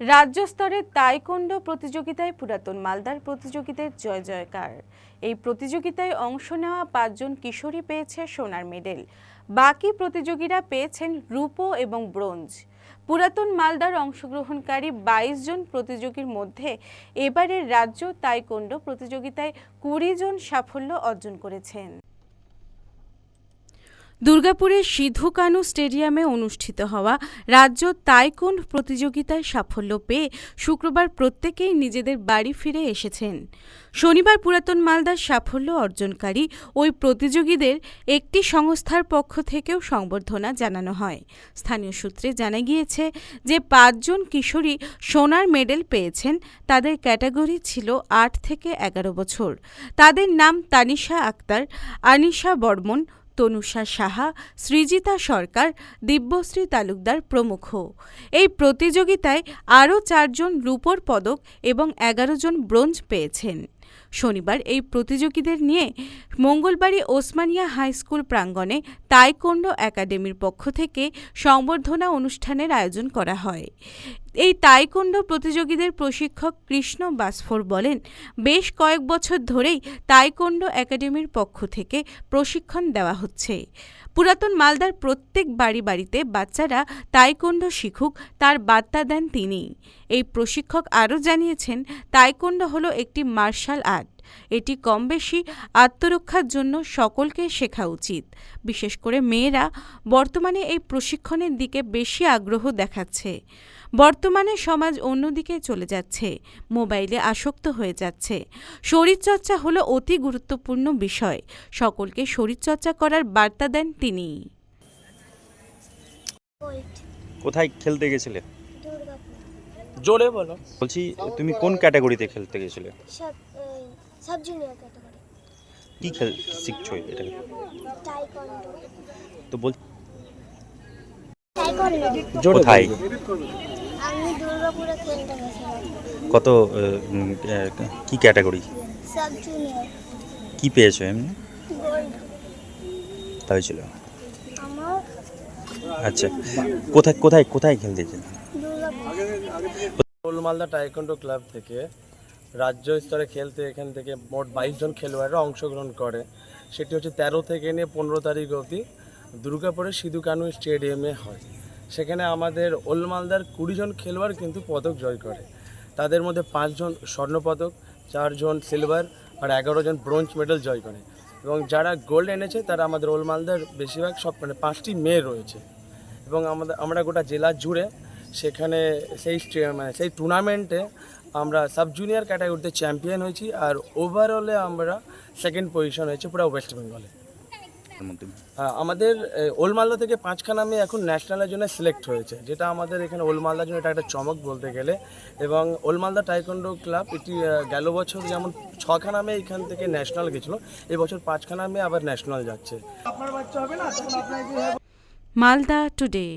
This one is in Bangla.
রাজ্য স্তরের তাইকোন্ডো প্রতিযোগিতায় পুরাতন মালদার প্রতিযোগীদের জয় জয়কার। এই প্রতিযোগিতায় অংশ নেওয়া পাঁচজন কিশোরী পেয়েছে সোনার মেডেল। বাকি প্রতিযোগীরা পেয়েছেন রূপো এবং ব্রোঞ্জ। পুরাতন মালদার অংশগ্রহণকারী বাইশ জন প্রতিযোগীর মধ্যে এবারের রাজ্য তাইকোন্ডো প্রতিযোগিতায় কুড়ি জন সাফল্য অর্জন করেছেন। দুর্গাপুরের সিধু কানু স্টেডিয়ামে অনুষ্ঠিত হওয়া রাজ্য তাইকুন্ড প্রতিযোগিতায় সাফল্য পেয়ে শুক্রবার প্রত্যেকেই নিজেদের বাড়ি ফিরে এসেছেন। শনিবার পুরাতন মালদার সাফল্য অর্জনকারী ওই প্রতিযোগীদের একটি সংস্থার পক্ষ থেকেও সংবর্ধনা জানানো হয়। স্থানীয় সূত্রে জানা গিয়েছে যে, পাঁচজন কিশোরী সোনার মেডেল পেয়েছেন, তাদের ক্যাটাগরি ছিল আট থেকে এগারো বছর। তাদের নাম তানিশা আক্তার, আনিশা বর্মন তনুষা সাহা, সৃজিতা সরকার, দিব্যশ্রী তালুকদার প্রমুখ। এই প্রতিযোগিতায় আরও চারজন রূপোর পদক এবং এগারো জন ব্রোঞ্জ পেয়েছেন। শনিবার এই প্রতিযোগীদের নিয়ে মঙ্গলবারই ওসমানিয়া হাই স্কুল প্রাঙ্গণে তাইকোন্ডো একাডেমির পক্ষ থেকে সংবর্ধনা অনুষ্ঠানের আয়োজন করা হয়। এই তাইকুন্ডো প্রতিযোগীদের প্রশিক্ষক কৃষ্ণ বাসফোর বলেন, বেশ কয়েক বছর ধরেই তাইকুন্ডো একাডেমির পক্ষ থেকে প্রশিক্ষণ দেওয়া হচ্ছে। পুরাতন মালদার প্রত্যেক বাড়ি বাড়িতে বাচ্চারা তাইকুন্ডো শিখুক, তার বার্তা দেন তিনি। এই প্রশিক্ষক আরও জানিয়েছেন, তাইকুন্ডো হলো একটি মার্শাল আর্ট। এটি কম বেশি আত্মরক্ষার জন্য সকলকে শেখা উচিত। বিশেষ করে মেয়েরা বর্তমানে এই প্রশিক্ষণের দিকে বেশি আগ্রহ দেখাচ্ছে। বর্তমানে সমাজ অন্যদিকে চলে যাচ্ছে, মোবাইলে আসক্ত হয়ে যাচ্ছে। শরীরচর্চা হলো অতি গুরুত্বপূর্ণ বিষয়, সকলকে শরীরচর্চা করার বার্তা দেন তিনি। কোথায় খেলতে গেছিলে? জোরে বলো। বলছি তুমি কোন ক্যাটাগরিতে খেলতে গেছিলে? সব এই, সব জুনিয়র ক্যাটাগরি কি খেল শিখছো এটা টাইকন্ডো তো বল টাইকন্ডো কোথায়? আমি দুর্গাপুরে খেলতে গেছিলাম। কত কি ক্যাটাগরি? সব জুনিয়র কি পেয়েছ এমনি? গোল্ড তা হয়েছিল আচ্ছা কোথায় কোথায় কোথায় খেলতে মালদা টাইকন্ডো ক্লাব থেকে রাজ্য স্তরে খেলতে এখান থেকে মোট বাইশ জন খেলোয়াড়রা অংশগ্রহণ করে। সেটি হচ্ছে তেরো থেকে নিয়ে পনেরো তারিখ অবধি দুর্গাপুরের সিধু কানু স্টেডিয়ামে হয়। সেখানে আমাদের ওল মালদার কুড়ি জন খেলোয়াড় কিন্তু পদক জয় করে। তাদের মধ্যে পাঁচজন স্বর্ণপদক চারজন সিলভার আর এগারো জন ব্রোঞ্জ মেডেল জয় করে। এবং যারা গোল্ড এনেছে, তারা আমাদের ওল মালদার বেশিরভাগ সব মানে পাঁচটি মেয়ে রয়েছে। এবং আমাদের, আমরা গোটা জেলা জুড়ে সেখানে সেই মানে সেই টুর্নামেন্টে আমরা সাব জুনিয়র ক্যাটাগরিতে চ্যাম্পিয়ন হয়েছি আর ওভারঅলে আমরা সেকেন্ড পজিশন হয়েছে পুরো ওয়েস্ট বেঙ্গলে আমাদের ওলমালদা থেকে পাঁচখানা মেয়ে এখন ন্যাশনালের জন্য সিলেক্ট হয়েছে যেটা আমাদের এখানে ওলমালদার জন্য এটা একটা চমক বলতে গেলে। এবং ওলমালদা টাইকন্ডো ক্লাব এটি গেল বছর যেমন ছখানা মেয়ে এখান থেকে ন্যাশনাল গেছিল এবছর পাঁচখানা মেয়ে আবার ন্যাশনাল যাচ্ছে। মালদা টুডে